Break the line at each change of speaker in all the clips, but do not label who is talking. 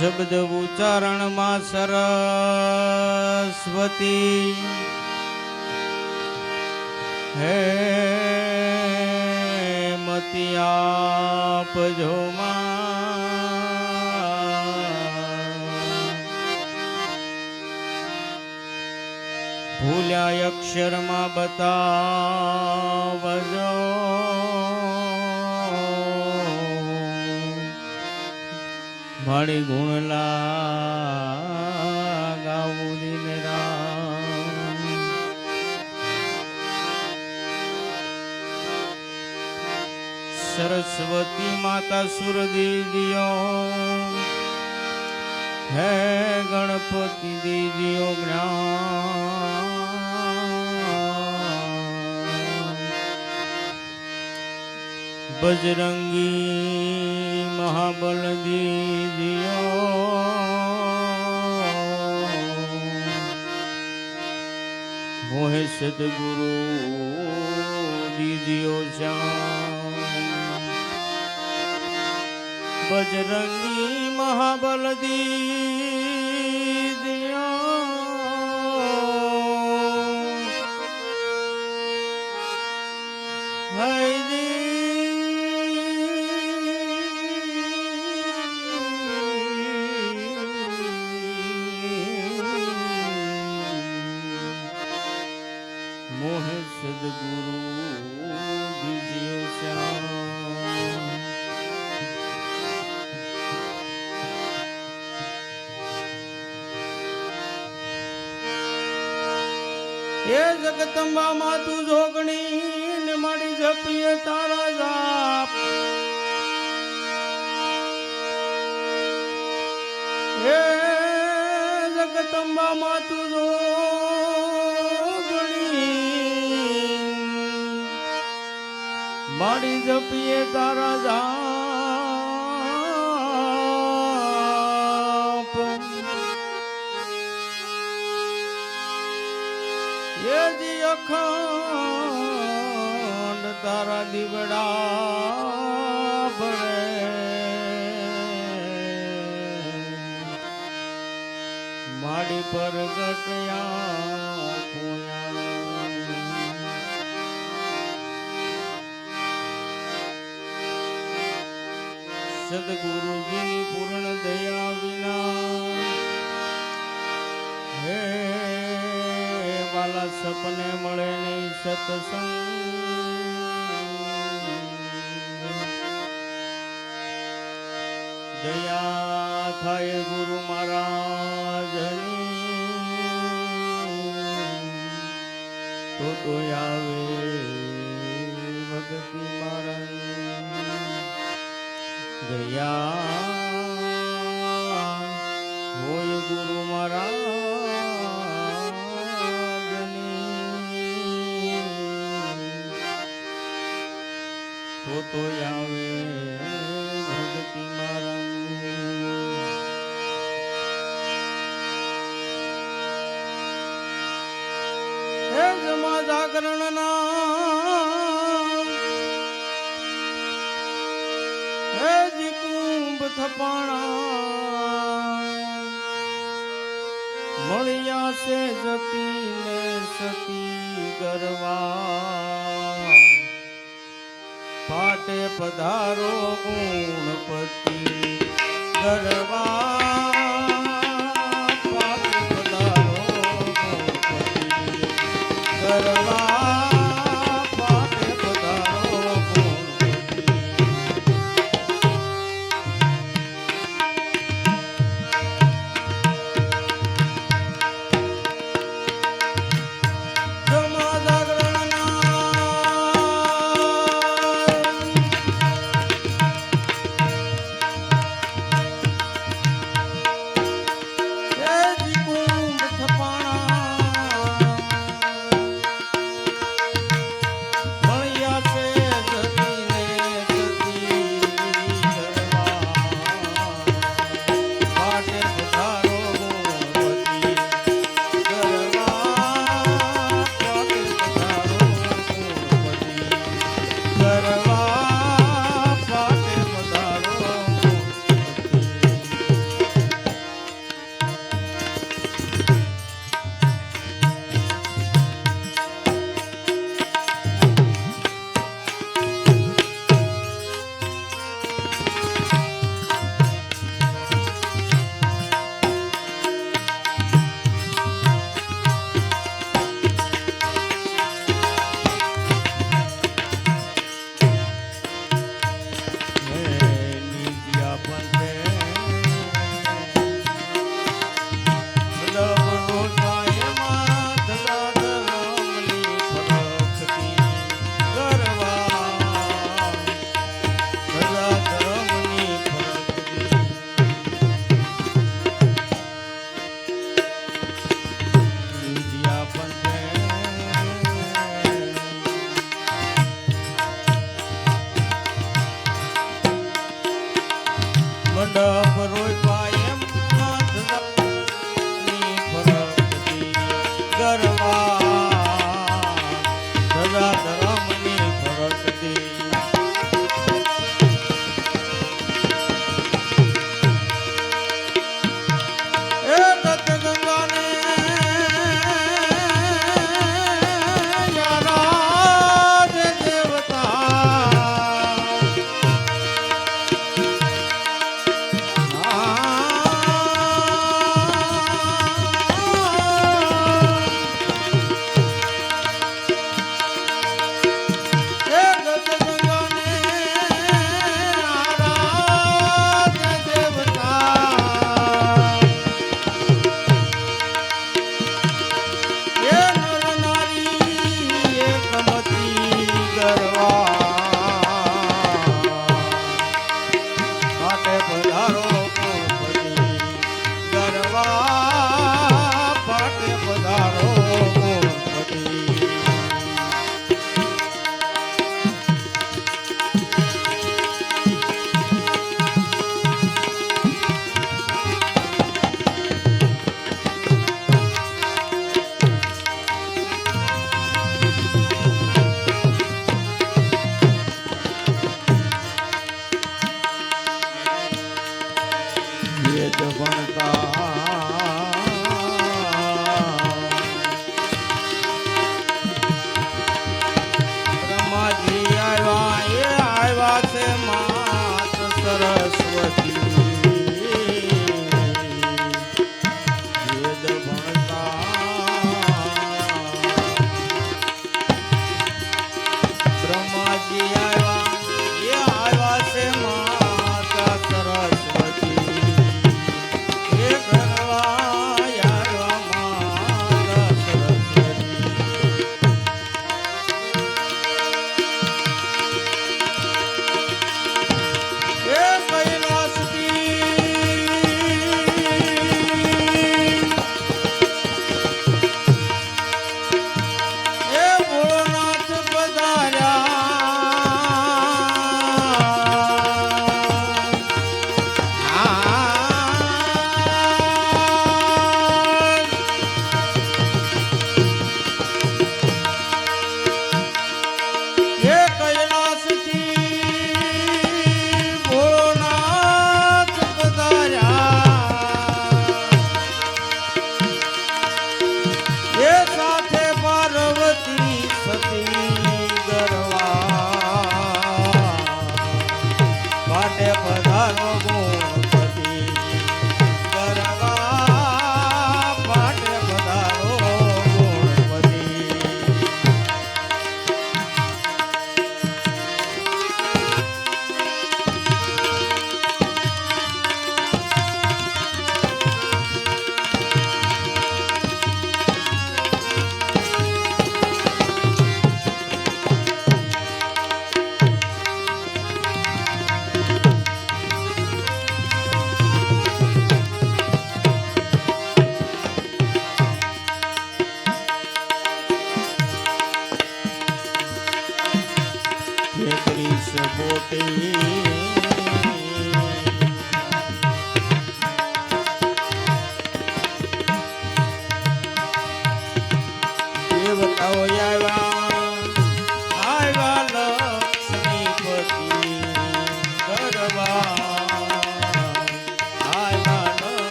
શબ્દ ઉચ્ચારણમાં સરસ્વતી. હે મતી આપજો ભૂલ્યા અક્ષરમાં બતાવજો. મારી ગુણલા ગાવું દિન રામ સરસ્વતી માતા સુર દીદીઓ હે ગણપતિ દીદીઓ જ્ઞાન. બજરંગી મહાબલ દીદીઓ. મોહે સદગુરુ દીદીઓ શ્યામ બજરંગી મહાબલ સદગુરુ હે જગતંબા માતું જોગણી ને મારી જપીએ તારા જાપ હે જગતંબા માતું મારી જપીએ તારા જાપ. યજી અખંડ તારા દીવડા ભરે. માડી પર ગટયા સદગુરુજીની પૂર્ણ દયા વિના. હે વાલા સપને મળે નહીં સત્સંગ. દયા થાય ગુરુ મહારાજની. તો તો આવે ભગતી મારા. દયા. હોય ગુરુ મહારાજની તો તો આવે ભક્તિ મારા જમા જાગરણ થપાણા મળ્યા છે જતી ને સતી ગરવા. પાટે પધારો ગુણપતિ ગરવા.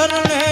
શરણે